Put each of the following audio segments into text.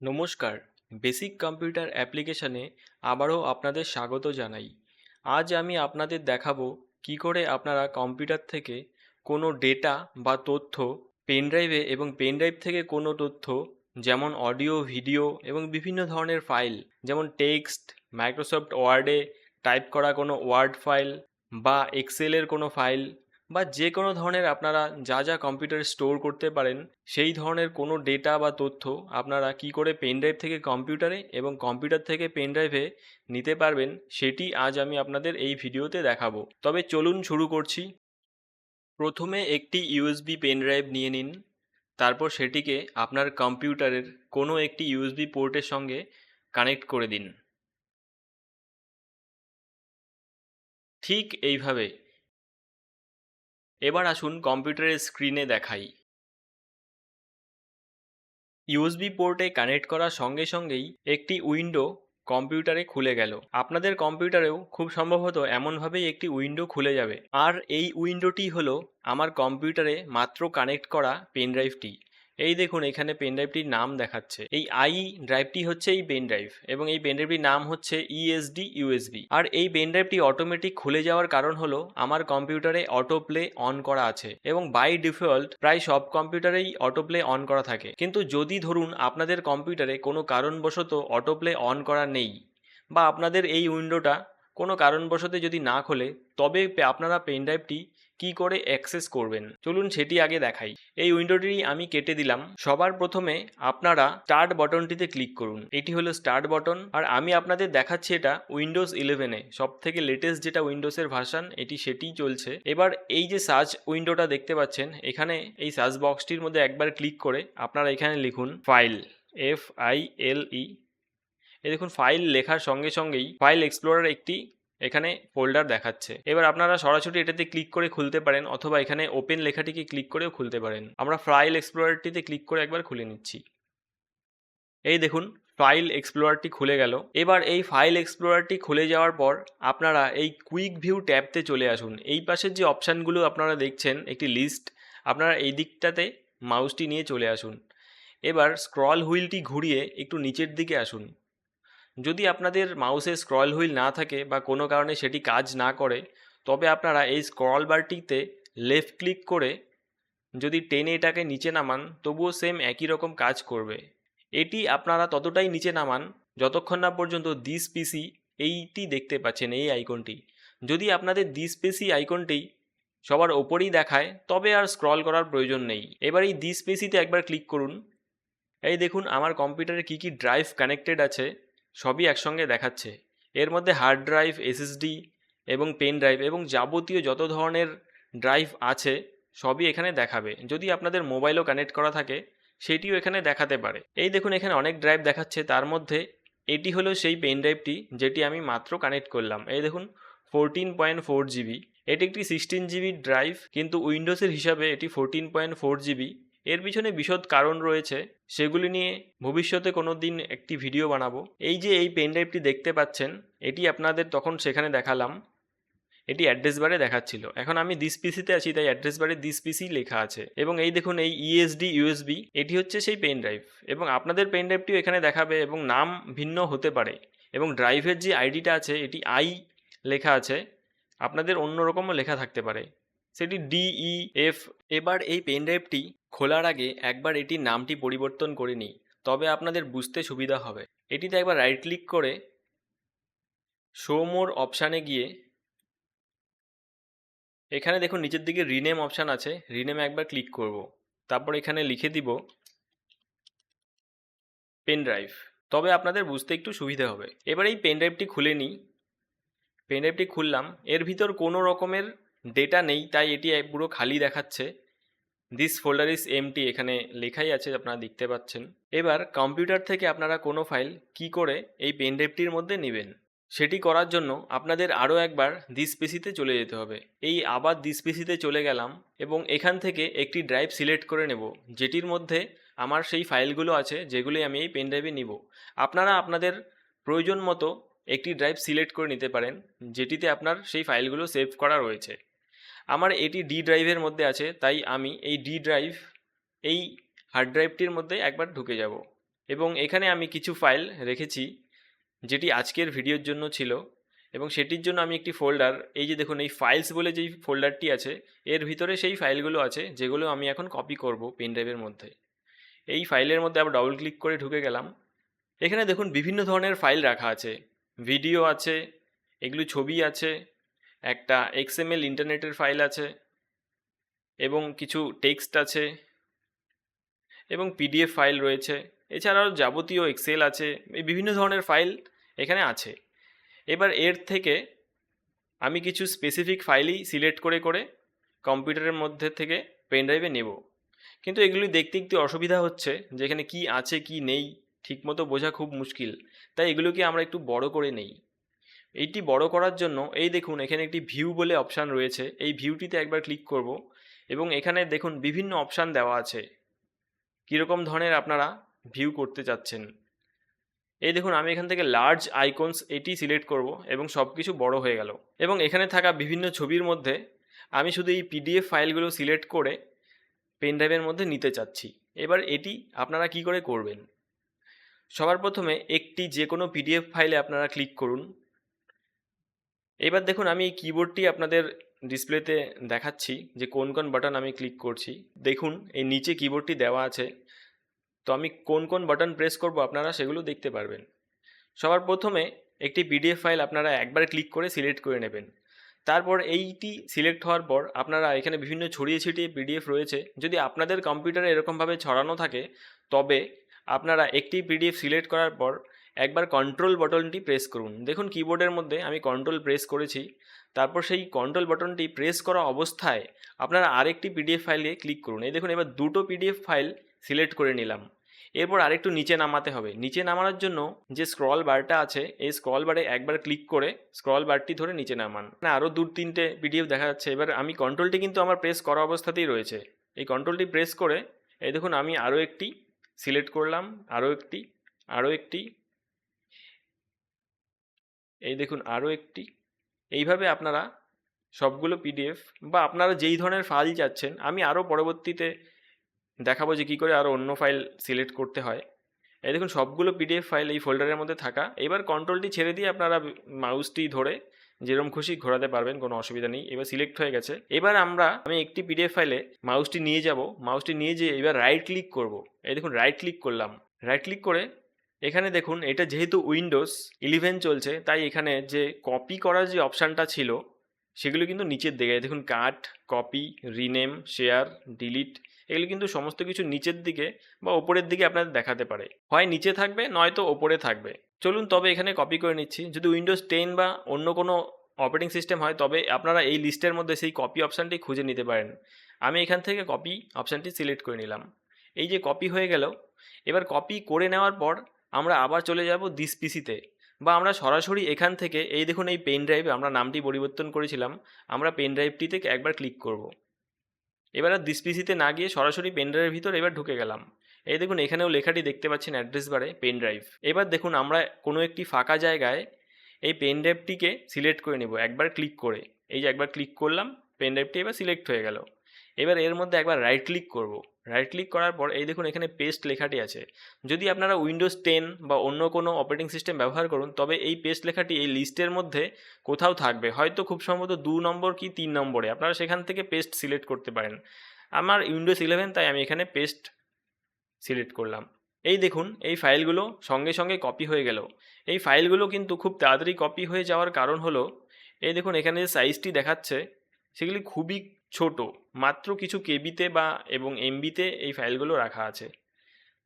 নমস্কার, basic computer অ্যাপ্লিকেশনে আবারও আপনাদের স্বাগত জানাই। আজ আমি আপনাদের দেখাবো কি করে আপনারা কম্পিউটার থেকে কোনো ডেটা বা তথ্য পেনড্রাইভে এবং পেনড্রাইভ থেকে কোনো তথ্য, যেমন অডিও, ভিডিও এবং বিভিন্ন ধরনের ফাইল, যেমন টেক্সট, মাইক্রোসফট ওয়ার্ডে টাইপ করা কোনো ওয়ার্ড ফাইল বা এক্সেলের কোনো ফাইল বা যে কোনো ধরনের আপনারা যা যা কম্পিউটারে স্টোর করতে পারেন, সেই ধরনের কোনো ডেটা বা তথ্য আপনারা কি করে পেনড্রাইভ থেকে কম্পিউটারে এবং কম্পিউটার থেকে পেনড্রাইভে নিতে পারবেন, সেটি আজ আমি আপনাদের এই ভিডিওতে দেখাবো। তবে চলুন শুরু করছি। প্রথমে একটি ইউএসবি পেনড্রাইভ নিয়ে নিন, তারপর সেটিকে আপনার কম্পিউটারের কোনো একটি ইউএসবি পোর্টের সঙ্গে কানেক্ট করে দিন। ঠিক এইভাবে এবার আসুন কম্পিউটারের স্ক্রিনে দেখাই। ইউএসবি পোর্টে কানেক্ট করার সঙ্গে সঙ্গেই একটি উইন্ডো কম্পিউটারে খুলে গেল। আপনাদের কম্পিউটারেও খুব সম্ভবত এমনভাবেই একটি উইন্ডো খুলে যাবে। আর এই উইন্ডোটি হলো আমার কম্পিউটারে মাত্র কানেক্ট করা পেন ড্রাইভটি। এই দেখুন, এখানে পেন ড্রাইভটির নাম দেখাচ্ছে। এই আই ড্রাইভটি হচ্ছে এই পেন ড্রাইভ এবং এই পেন ড্রাইভটির নাম হচ্ছে ইএসডি ইউএসবি আর এই পেন ড্রাইভটি অটোমেটিক খুলে যাওয়ার কারণ হলো, আমার কম্পিউটারে অটো প্লে অন করা আছে এবং বাই ডিফল্ট প্রায় সব কম্পিউটারেই অটো প্লে অন করা থাকে। কিন্তু যদি ধরুন, আপনাদের কম্পিউটারে কোনো কারণবশত অটো প্লে অন করা নেই বা আপনাদের এই উইন্ডোটা কোনো কারণবশত যদি না খোলে, তবে আপনারা পেন ড্রাইভটি কী করে অ্যাক্সেস করবেন? চলুন সেটি আগে দেখাই। এই উইন্ডোটি আমি কেটে দিলাম। সবার প্রথমে আপনারা স্টার্ট বটনটিতে ক্লিক করুন। এটি হলো স্টার্ট বটন। আর আমি আপনাদের দেখাচ্ছি এটা উইন্ডোজ ইলেভেনে সব থেকে লেটেস্ট যেটা উইন্ডোজের ভার্সান, এটি সেটিই চলছে। এবার এই যে সার্চ উইন্ডোটা দেখতে পাচ্ছেন, এখানে এই সার্চ বক্সটির মধ্যে একবার ক্লিক করে আপনারা এখানে লিখুন file F I L E এই দেখুন, ফাইল লেখার সঙ্গে সঙ্গেই ফাইল এক্সপ্লোরার একটি এখানে ফোল্ডার দেখাচ্ছে। এবার আপনারা সরাসরি এটাতে ক্লিক করে খুলতে পারেন অথবা এখানে ওপেন লেখাটিকে ক্লিক করেও খুলতে পারেন। আমরা ফাইল এক্সপ্লোরারটিতে ক্লিক করে একবার খুলে নিচ্ছি। এই দেখুন ফাইল এক্সপ্লোরারটি খুলে গেল। এবার এই ফাইল এক্সপ্লোরারটি খুলে যাওয়ার পর আপনারা এই কুইক ভিউ ট্যাবতে চলে আসুন। এই পাশের যে অপশানগুলো আপনারা দেখছেন, একটি লিস্ট আপনারা এই দিকটাতে মাউসটি নিয়ে চলে আসুন। এবার স্ক্রল হুইলটি ঘুরিয়ে একটু নিচের দিকে আসুন। যদি আপনাদের মাউসে স্ক্রল হুইল না থাকে বা কোনো কারণে সেটি কাজ না করে, তবে আপনারা এই স্ক্রল বারটিতে লেফট ক্লিক করে যদি টেনে এটাকে নিচে নামান, তবুও সেম একই রকম কাজ করবে। এটি আপনারা ততটাই নিচে নামান যতক্ষণ না পর্যন্ত দিস পিসি এইটি দেখতে পাচ্ছেন, এই আইকনটি যদি আপনাদের দিস পিসি আইকনটি সবার ওপরেই দেখায়, তবে আর স্ক্রল করার প্রয়োজন নেই। এবার এই দিস পিসিতে একবার ক্লিক করুন। এই দেখুন, আমার কম্পিউটারে কী কী ড্রাইভ কানেক্টেড আছে। সবই একসঙ্গে দেখাচ্ছে। এর মধ্যে হার্ড ড্রাইভ এসএসডি এবং পেন ড্রাইভ এবং যাবতীয় যত ধরনের ড্রাইভ আছে, সবই এখানে দেখাবে। যদি আপনাদের মোবাইলও কানেক্ট করা থাকে, সেটিও এখানে দেখাতে পারে। এই দেখুন, এখানে অনেক ড্রাইভ দেখাচ্ছে। তার মধ্যে এটি হলো সেই পেন ড্রাইভটি যেটি আমি মাত্র কানেক্ট করলাম। এই দেখুন ফোরটিন পয়েন্ট ফোর জিবি এটি একটি সিক্সটিন জিবি ড্রাইভ কিন্তু উইন্ডোজের হিসাবে এটি ফোরটিন পয়েন্ট ফোর জিবি এর পিছনে বিশদ কারণ রয়েছে। সেগুলি নিয়ে ভবিষ্যতে কোনো দিন একটি ভিডিও বানাবো। এই যে এই পেন ড্রাইভটি দেখতে পাচ্ছেন, এটি আপনাদের তখন সেখানে দেখালাম। এটি অ্যাড্রেস বারে দেখাচ্ছিল। এখন আমি দিস পিসিতে আছি, তাই অ্যাড্রেস বারে দিস পিসি লেখা আছে। এবং এই দেখুন, এই E ইএসডি ইউএসবি এটি হচ্ছে সেই পেন ড্রাইভ। এবং আপনাদের পেন ড্রাইভটিও এখানে দেখাবে এবং নাম ভিন্ন হতে পারে। এবং ড্রাইভের যে আইডিটা আছে, এটি আই লেখা আছে। আপনাদের অন্যরকমও লেখা থাকতে পারে। সেটি ডিই এফ এবার এই পেন ড্রাইভটি খোলার আগে একবার এটির নামটি পরিবর্তন করে নিই, তবে আপনাদের বুঝতে সুবিধা হবে। এটিতে একবার রাইট ক্লিক করে শো মোর অপশানে গিয়ে এখানে দেখুন নিচের দিকে রিনেম অপশান আছে রিনেমে একবার ক্লিক করব। তারপর এখানে লিখে দিব পেন ড্রাইভ তবে আপনাদের বুঝতে একটু সুবিধে হবে। এবার এই পেন ড্রাইভটি খুলে নিই। পেন ড্রাইভটি খুললাম। এর ভিতর কোনো রকমের ডেটা নেই, তাই এটি পুরো খালি দেখাচ্ছে। দিস ফোল্ডার ইজ এমটি এখানে লেখাই আছে, আপনারা দেখতে পাচ্ছেন। এবার কম্পিউটার থেকে আপনারা কোনো ফাইল কি করে এই পেনড্রাইভটির মধ্যে নেবেন? সেটি করার জন্য আপনাদের আরও একবার দিস পিসিতে চলে যেতে হবে। এই আবার দিস পিসিতে চলে গেলাম এবং এখান থেকে একটি ড্রাইভ সিলেক্ট করে নেব, যেটির মধ্যে আমার সেই ফাইলগুলো আছে যেগুলি আমি এই পেনড্রাইভে নিব। আপনারা আপনাদের প্রয়োজন মতো একটি ড্রাইভ সিলেক্ট করে নিতে পারেন, যেটিতে আপনার সেই ফাইলগুলো সেভ করা রয়েছে। আমার এটি ডি ড্রাইভের মধ্যে আছে, তাই আমি এই ডি ড্রাইভ এই হার্ড ড্রাইভটির মধ্যে একবার ঢুকে যাব। এবং এখানে আমি কিছু ফাইল রেখেছি, যেটি আজকের ভিডিওর জন্য ছিল। এবং সেটির জন্য আমি একটি ফোল্ডার এই যে দেখুন, এই ফাইলস বলে যেই ফোল্ডারটি আছে, এর ভিতরে সেই ফাইলগুলো আছে, যেগুলো আমি এখন কপি করব পেন ড্রাইভের মধ্যে। এই ফাইলের মধ্যে আবার ডবল ক্লিক করে ঢুকে গেলাম। এখানে দেখুন, বিভিন্ন ধরনের ফাইল রাখা আছে। ভিডিও আছে, এগুলো ছবি আছে একটা এক্সএমএল ইন্টারনেটের ফাইল আছে এবং কিছু টেক্সট আছে এবং পিডিএফ ফাইল রয়েছে। এছাড়াও যাবতীয় এক্সেল আছে, এই বিভিন্ন ধরনের ফাইল এখানে আছে। এবার এর থেকে আমি কিছু স্পেসিফিক ফাইলই সিলেক্ট করে করে কম্পিউটারের মধ্যে থেকে পেন ড্রাইভে নেব। কিন্তু এগুলি দেখতে একটু অসুবিধা হচ্ছে যে এখানে কী আছে, কি নেই, ঠিকমতো বোঝা খুব মুশকিল। তাই এগুলোকে আমরা একটু বড় করে নেই। এইটি বড় করার জন্য এই দেখুন, এখানে একটি ভিউ বলে অপশান রয়েছে। এই ভিউটিতে একবার ক্লিক করব এবং এখানে দেখুন বিভিন্ন অপশান দেওয়া আছে। কীরকম ধরনের আপনারা ভিউ করতে চাচ্ছেন। এই দেখুন, আমি এখান থেকে লার্জ আইকনস এটি সিলেক্ট করব এবং সব কিছু বড় হয়ে গেল। এবং এখানে থাকা বিভিন্ন ছবির মধ্যে আমি শুধু এই পিডিএফ ফাইলগুলো সিলেক্ট করে পেন ড্রাইভের মধ্যে নিতে চাচ্ছি। এবার এটি আপনারা কি করে করবেন? সবার প্রথমে একটি যে কোনো পিডিএফ ফাইলে আপনারা ক্লিক করুন। এবার দেখুন, আমি এই কিবোর্ডটি আপনাদের ডিসপ্লেতে দেখাচ্ছি যে কোন কোন বাটন আমি ক্লিক করছি। দেখুন, এই নিচে কিবোর্ডটি দেওয়া আছে। তো আমি কোন কোন বাটন প্রেস করব আপনারা সেগুলো দেখতে পারবেন। সবার প্রথমে একটি পিডিএফ ফাইল আপনারা একবার ক্লিক করে সিলেক্ট করে নেবেন। তারপর এইটি সিলেক্ট হওয়ার পর আপনারা এখানে বিভিন্ন ছড়িয়ে ছিটিয়ে পিডিএফ রয়েছে। যদি আপনাদের কম্পিউটারে এরকমভাবে ছড়ানো থাকে, তবে আপনারা একটি পিডিএফ সিলেক্ট করার পর একবার কন্ট্রোল বাটনটি প্রেস করুন। দেখুন কিবোর্ডের মধ্যে আমি কন্ট্রোল প্রেস করেছি। তারপর সেই কন্ট্রোল বাটনটি প্রেস করা অবস্থায় আপনারা আরেকটি পিডিএফ ফাইলে ক্লিক করুন। এই দেখুন, এবার দুটো পিডিএফ ফাইল সিলেক্ট করে নিলাম। এরপর আরেকটু নিচে নামাতে হবে। নিচে নামানোর জন্য যে স্ক্রল বারটা আছে, এই স্ক্রল বারে একবার ক্লিক করে স্ক্রল বারটি ধরে নিচে নামান। মানে আরও দু, তিনটে পিডিএফ দেখা যাচ্ছে। এবার আমি কন্ট্রোলটি কিন্তু আমার প্রেস করা অবস্থাতেই রয়েছে। এই কন্ট্রোলটি প্রেস করে, এই দেখুন, আমি আরও একটি সিলেক্ট করলাম আরও একটি আরও একটি এই দেখুন আরও একটি। এইভাবে আপনারা সবগুলো পিডিএফ বা আপনারা যেই ধরনের ফাইল চাচ্ছেন, আমি আরও পরবর্তীতে দেখাবো যে কী করে আরও অন্য ফাইল সিলেক্ট করতে হয়। এই দেখুন সবগুলো পিডিএফ ফাইল এই ফোল্ডারের মধ্যে থাকা। এবার কন্ট্রোলটি ছেড়ে দিয়ে আপনারা মাউসটি ধরে যেরকম খুশি ঘোরাতে পারবেন, কোনো অসুবিধা নেই। এবার সিলেক্ট হয়ে গেছে। এবার আমরা, আমি একটি পিডিএফ ফাইলে মাউসটি নিয়ে যাব। মাউসটি নিয়ে যেয়ে এবার রাইট ক্লিক করব। এই দেখুন রাইট ক্লিক করলাম। রাইট ক্লিক করে এখানে দেখুন, এটা যেহেতু উইন্ডোজ ইলেভেন চলছে, তাই এখানে যে কপি করার যে অপশানটা ছিল, সেগুলো কিন্তু নিচের দিকে দেখুন cut copy rename share delete এগুলো কিন্তু সমস্ত কিছু নিচের দিকে বা ওপরের দিকে আপনাদের দেখাতে পারে। হয় নিচে থাকবে, নয়তো ওপরে থাকবে। চলুন তবে এখানে কপি করে নিচ্ছি। যদি উইন্ডোজ টেন বা অন্য কোনো অপারেটিং সিস্টেম হয়, তবে আপনারা এই লিস্টের মধ্যে সেই কপি অপশানটি খুঁজে নিতে পারেন। আমি এখান থেকে কপি অপশানটি সিলেক্ট করে নিলাম। এই যে কপি হয়ে গেল, এবার কপি করে নেওয়ার পর আমরা আবার চলে যাব দিস পিসিতে বা আমরা সরাসরি এখান থেকে, এই দেখুন এই পেন ড্রাইভে আমরা নামটি পরিবর্তন করেছিলাম, আমরা পেন ড্রাইভটিতে একবার ক্লিক করব। এবার আর দিস পিসিতে না গিয়ে সরাসরি পেন ড্রাইভের ভিতর এবার ঢুকে গেলাম। এই দেখুন এখানেও লেখাটি দেখতে পাচ্ছেন অ্যাড্রেস বারে পেন ড্রাইভ এবার দেখুন আমরা কোনো একটি ফাঁকা জায়গায় এই পেন ড্রাইভটিকে সিলেক্ট করে নেব, একবার ক্লিক করে। এই যে একবার ক্লিক করলাম পেন ড্রাইভটি এবার সিলেক্ট হয়ে গেল। এবার এর মধ্যে একবার রাইট ক্লিক করব। রাইট ক্লিক করার পর এই দেখুন এখানে পেস্ট লেখাটি আছে। যদি আপনারা উইন্ডোজ টেন বা অন্য কোনো অপারেটিং সিস্টেম ব্যবহার করুন, তবে এই পেস্ট লেখাটি এই লিস্টের মধ্যে কোথাও থাকবে। হয়তো খুব সম্ভবত দু নম্বর কি তিন নম্বরে। আপনারা সেখান থেকে পেস্ট সিলেক্ট করতে পারেন। আমার উইন্ডোজ ইলেভেন তাই আমি এখানে পেস্ট সিলেক্ট করলাম। এই দেখুন, এই ফাইলগুলো সঙ্গে সঙ্গে কপি হয়ে গেল। এই ফাইলগুলো কিন্তু খুব তাড়াতাড়ি কপি হয়ে যাওয়ার কারণ হলো, এই দেখুন এখানে যে সাইজটি দেখাচ্ছে, সেগুলি খুবই ছোট, মাত্র কিছু কেবিতে বা এবং এমবিতে এই ফাইলগুলো রাখা আছে।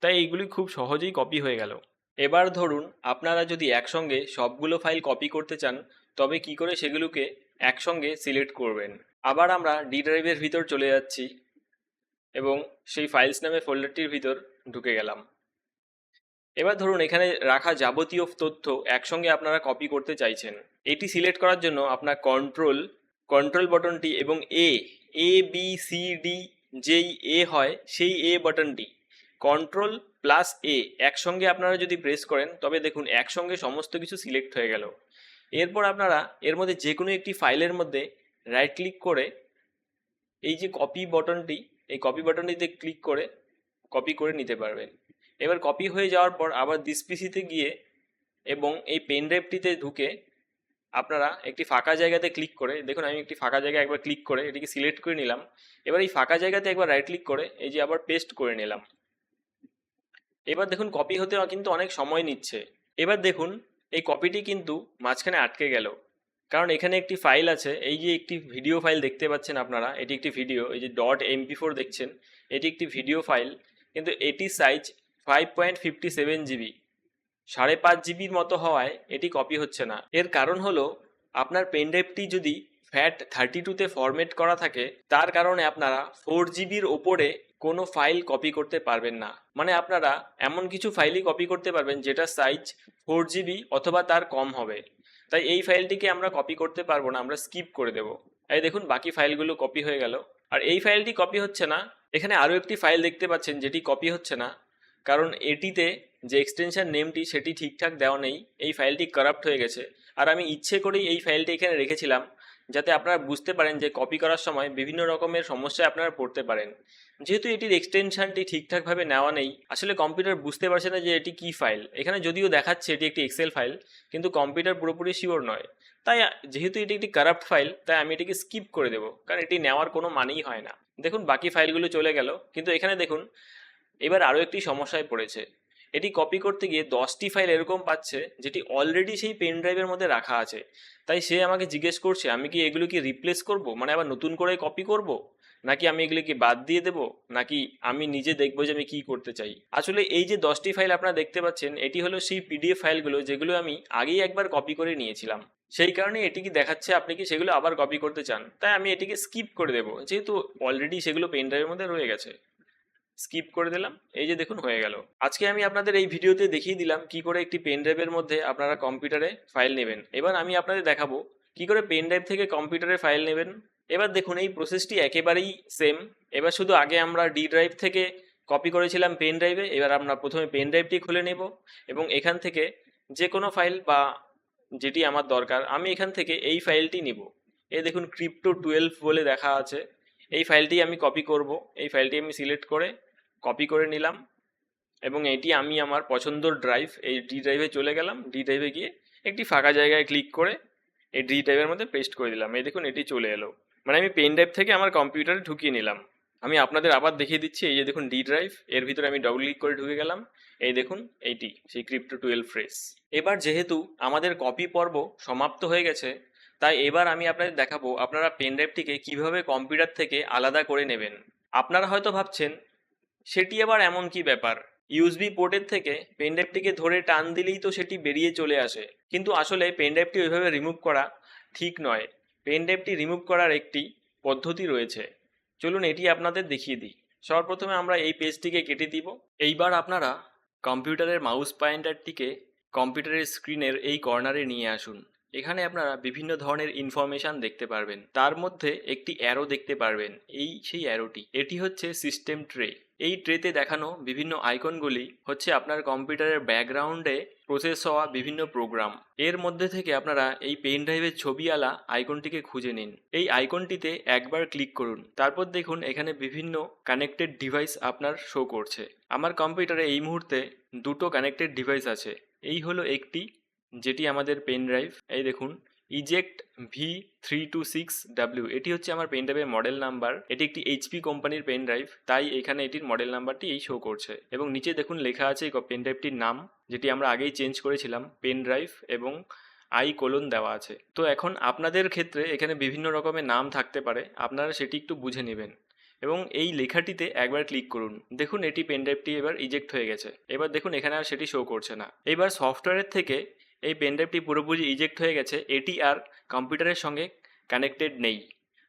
তাই এইগুলি খুব সহজেই কপি হয়ে গেল। এবার ধরুন আপনারা যদি একসঙ্গে সবগুলো ফাইল কপি করতে চান, তবে কি করে সেগুলোকে একসঙ্গে সিলেক্ট করবেন? আবার আমরা ডি ড্রাইভের ভিতর চলে যাচ্ছি এবং সেই ফাইলস নামে ফোল্ডারটির ভিতর ঢুকে গেলাম। এবার ধরুন এখানে রাখা যাবতীয় তথ্য একসঙ্গে আপনারা কপি করতে চাইছেন। এটি সিলেক্ট করার জন্য আপনার কন্ট্রোল কন্ট্রোল বাটনটি এবং A A B C D যেই এ হয়, সেই এ বাটনটি কন্ট্রোল প্লাস এ একসঙ্গে আপনারা যদি প্রেস করেন, তবে দেখুন একসঙ্গে সমস্ত কিছু সিলেক্ট হয়ে গেল। এরপর আপনারা এর মধ্যে যে কোনো একটি ফাইলের মধ্যে রাইট ক্লিক করে এই যে কপি বাটনটি এই কপি বাটনটিতে ক্লিক করে কপি করে নিতে পারবেন। এবার কপি হয়ে যাওয়ার পর আবার দিস পিসিতে গিয়ে এবং এই পেন ড্রাইভটিতে ঢুকে আপনারা একটি ফাঁকা জায়গাতে ক্লিক করে, দেখুন আমি একটি ফাঁকা জায়গায় একবার ক্লিক করে, এটিকে সিলেক্ট করে নিলাম। এবার এই ফাঁকা জায়গাতে একবার রাইট ক্লিক করে, এই যে আবার পেস্ট করে নিলাম। এবার দেখুন কপি হতে কিন্তু অনেক সময় নিচ্ছে। এবার দেখুন, এই কপিটি কিন্তু মাঝখানে আটকে গেল। কারণ এখানে একটি ফাইল আছে, এই যে একটি ভিডিও ফাইল দেখতে পাচ্ছেন আপনারা, এটি একটি ভিডিও এই যে. ডট এমপি ফোর দেখছেন, এটি একটি ভিডিও ফাইল কিন্তু এটি size five point fifty seven GB সাড়ে পাঁচ জিবির মতো হওয়ায় এটি কপি হচ্ছে না। এর কারণ হলো, আপনার পেনড্রাইভটি যদি ফ্যাট থার্টি টুতে ফরম্যাট করা থাকে, তার কারণে আপনারা ফোর জিবির ওপরে কোনো ফাইল কপি করতে পারবেন না। মানে আপনারা এমন কিছু ফাইলই কপি করতে পারবেন যেটা সাইজ ফোর জিবি অথবা তার কম হবে। তাই এই ফাইলটিকে আমরা কপি করতে পারব না, আমরা স্কিপ করে দেব। এই দেখুন, বাকি ফাইলগুলো কপি হয়ে গেল। আর এই ফাইলটি কপি হচ্ছে না। এখানে আরও একটি ফাইল দেখতে পাচ্ছেন, যেটি কপি হচ্ছে না। কারণ এটিতে যে এক্সটেনশন নেমটি সেটি ঠিকঠাক দেওয়া নেই, এই ফাইলটি কারাপ্ট হয়ে গেছে। আর আমি ইচ্ছে করেই এই ফাইলটি এখানে রেখেছিলাম, যাতে আপনারা বুঝতে পারেন যে কপি করার সময় বিভিন্ন রকমের সমস্যায় আপনারা পড়তে পারেন। যেহেতু এটির এক্সটেনশনটি ঠিকঠাকভাবে নেওয়া নেই, আসলে কম্পিউটার বুঝতে পারছে না যে এটি কি ফাইল এখানে যদিও দেখাচ্ছে এটি একটি এক্সেল ফাইল কিন্তু কম্পিউটার পুরোপুরি শিওর নয়। তাই যেহেতু এটি একটি কারাপ্ট ফাইল তাই আমি এটিকে স্কিপ করে দেবো, কারণ এটি নেওয়ার কোনো মানেই হয় না। দেখুন, বাকি ফাইলগুলো চলে গেল, কিন্তু এখানে দেখুন, এবার আরও একটি সমস্যায় পড়েছে। এটি কপি করতে গিয়ে দশটি ফাইল এরকম পাচ্ছে, যেটি অলরেডি সেই পেন ড্রাইভের মধ্যে রাখা আছে। তাই সে আমাকে জিজ্ঞেস করছে, আমি কি এগুলো কি রিপ্লেস করব? মানে আবার নতুন করে কপি করব? নাকি আমি এগুলিকে বাদ দিয়ে দেব? নাকি আমি নিজে দেখব যে আমি কি করতে চাই? আসলে এই যে দশটি ফাইল আপনারা দেখতে পাচ্ছেন, এটি হলো সেই পিডিএফ ফাইলগুলো যেগুলো আমি আগেই একবার কপি করে নিয়েছিলাম। সেই কারণে এটি কি দেখাচ্ছে, আপনি কি সেগুলো আবার কপি করতে চান? তাই আমি এটিকে স্কিপ করে দেবো, যেহেতু অলরেডি সেগুলো পেন ড্রাইভের মধ্যে রয়ে গেছে। স্কিপ করে দিলাম। এই যে দেখুন, হয়ে গেল। আজকে আমি আপনাদের এই ভিডিওতে দেখিয়ে দিলাম কি করে একটি পেন ড্রাইভের মধ্যে আপনারা কম্পিউটারে ফাইল নেবেন। এবার আমি আপনাদের দেখাবো কি করে পেন ড্রাইভ থেকে কম্পিউটারে ফাইল নেবেন। এবার দেখুন, এই প্রসেসটি একেবারেই সেম এবার শুধু আগে আমরা ডি ড্রাইভ থেকে কপি করেছিলাম পেন ড্রাইভে এবার আমরা প্রথমে পেন ড্রাইভটি খুলে নেব এবং এখান থেকে যে কোনো ফাইল বা যেটি আমার দরকার, আমি এখান থেকে এই ফাইলটি নিব। এ দেখুন ক্রিপ্টো টুয়েলভ বলে দেখা আছে। এই ফাইলটি আমি কপি করব। এই ফাইলটি আমি সিলেক্ট করে কপি করে নিলাম এবং এটি আমি আমার পছন্দর ড্রাইভ এই ডি ড্রাইভে চলে গেলাম। ডি ড্রাইভে গিয়ে একটি ফাঁকা জায়গায় ক্লিক করে এই ডি ড্রাইভের মধ্যে পেস্ট করে দিলাম। এই দেখুন, এটি চলে এলো। মানে আমি পেন ড্রাইভ থেকে আমার কম্পিউটারে ঢুকিয়ে নিলাম। আমি আপনাদের আবার দেখিয়ে দিচ্ছি, এই যে দেখুন ডি ড্রাইভ এর ভিতরে আমি ডবল ক্লিক করে ঢুকে গেলাম। এই দেখুন এইটি সেই ক্রিপ্টো টুয়েলভ ফ্রেস এবার যেহেতু আমাদের কপি পর্ব সমাপ্ত হয়ে গেছে, তাই এবার আমি আপনাদের দেখাবো আপনারা পেন ড্রাইভটিকে কীভাবে কম্পিউটার থেকে আলাদা করে নেবেন। আপনারা হয়তো ভাবছেন সেটি আবার এমন কি ব্যাপার? ইউএসবি পোর্টের থেকে পেনড্রাইভটিকে ধরে টান দিলেই তো সেটি বেরিয়ে চলে আসে। কিন্তু আসলে পেনড্রাইভটি ওইভাবে রিমুভ করা ঠিক নয়। পেনড্রাইভটি রিমুভ করার একটি পদ্ধতি রয়েছে। চলুন এটি আপনাদের দেখিয়ে দিই। সর্বপ্রথমে আমরা এই পেজটিকে কেটে দিব। এইবার আপনারা কম্পিউটারের মাউস পয়েন্টারটিকে কম্পিউটারের স্ক্রিনের এই কর্নারে নিয়ে আসুন। এখানে আপনারা বিভিন্ন ধরনের ইনফরমেশান দেখতে পারবেন। তার মধ্যে একটি অ্যারো দেখতে পারবেন। এই সেই অ্যারোটি এটি হচ্ছে সিস্টেম ট্রে এই ট্রেতে দেখানো বিভিন্ন আইকনগুলি হচ্ছে আপনার কম্পিউটারের ব্যাকগ্রাউন্ডে প্রসেস হওয়া বিভিন্ন প্রোগ্রাম এর মধ্যে থেকে আপনারা এই পেন ড্রাইভের ছবিওয়ালা আইকনটিকে খুঁজে নিন। এই আইকনটিতে একবার ক্লিক করুন। তারপর দেখুন এখানে বিভিন্ন কানেক্টেড ডিভাইস আপনার শো করছে। আমার কম্পিউটারে এই মুহূর্তে দুটো কানেক্টেড ডিভাইস আছে। এই হলো একটি যেটি আমাদের পেন ড্রাইভ এই দেখুন eject V three two six W এটি হচ্ছে আমার পেন ড্রাইভের মডেল নাম্বার এটি একটি এইচপি কোম্পানির পেন ড্রাইভ তাই এখানে এটির মডেল নাম্বারটি এই শো করছে। এবং নিচে দেখুন লেখা আছে পেন ড্রাইভটির নাম, যেটি আমরা আগেই চেঞ্জ করেছিলাম পেন ড্রাইভ এবং আই কোলন দেওয়া আছে। তো এখন আপনাদের ক্ষেত্রে এখানে বিভিন্ন রকমের নাম থাকতে পারে, আপনারা সেটি একটু বুঝে নেবেন। এবং এই লেখাটিতে একবার ক্লিক করুন। দেখুন, এটি পেন ড্রাইভটি এবার ইজেক্ট হয়ে গেছে। এবার দেখুন, এখানে আর সেটি শো করছে না। এবার সফটওয়্যারের থেকে এই পেনড্রাইভটি পুরোপুরি ইজেক্ট হয়ে গেছে, এটি আর কম্পিউটারের সঙ্গে কানেক্টেড নেই।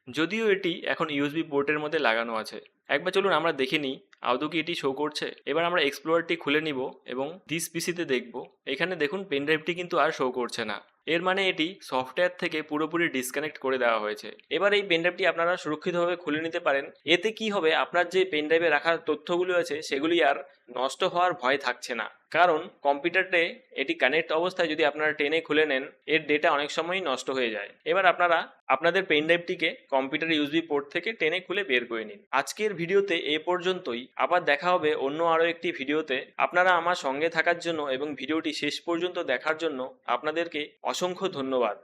যদিও এটি এখন ইউএসবি পোর্টের মধ্যে লাগানো আছে। একবার চলুন আমরা দেখে নিই আদৌ কি এটি শো করছে। এবার আমরা এক্সপ্লোরারটি খুলে নিব এবং দিস পিসিতে দেখব। এখানে দেখুন পেনড্রাইভটি কিন্তু আর শো করছে না। এর মানে এটি সফটওয়্যার থেকে পুরোপুরি ডিসকানেক্ট করে দেওয়া হয়েছে। এবার এই পেনড্রাইভটি আপনারা সুরক্ষিতভাবে খুলে নিতে পারেন। এতে কি হবে, আপনার যে পেনড্রাইভে রাখা তথ্যগুলো আছে সেগুলি আর নষ্ট হওয়ার ভয় থাকছে না। কারণ কম্পিউটারে এটি কানেক্ট অবস্থায় যদি আপনারা টেনে খুলে নেন, এর ডেটা অনেক সময়ই নষ্ট হয়ে যায়। এবার আপনারা আপনাদের পেন ড্রাইভটিকে কম্পিউটার ইউজবি পোর্ট থেকে টেনে খুলে বের করে নিন। আজকের ভিডিওতে এ পর্যন্তই। আবার দেখা হবে অন্য আরও একটি ভিডিওতে। আপনারা আমার সঙ্গে থাকার জন্য এবং ভিডিওটি শেষ পর্যন্ত দেখার জন্য আপনাদেরকে অসংখ্য ধন্যবাদ।